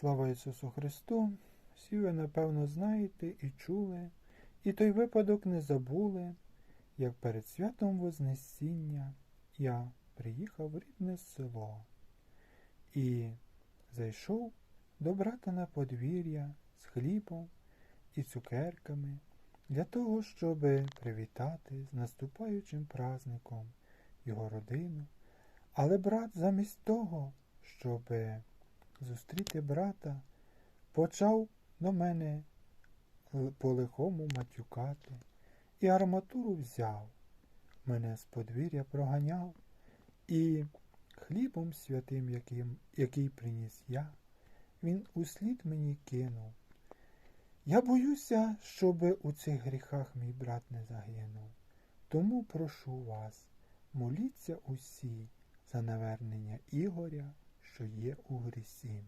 Слава Ісусу Христу! Всі ви, напевно, знаєте і чули, і той випадок не забули, як перед святом Вознесіння я приїхав в рідне село і зайшов до брата на подвір'я з хлібом і цукерками для того, щоб привітати з наступаючим праздником його родину. Але брат замість того, щоб зустріти брата, почав до мене по-лихому матюкати і арматуру взяв, мене з подвір'я проганяв, і хлібом святим, яким, який приніс я, він услід мені кинув. Я боюся, щоб у цих гріхах мій брат не загинув. Тому прошу вас, моліться усі за навернення Ігоря, що є у грісі.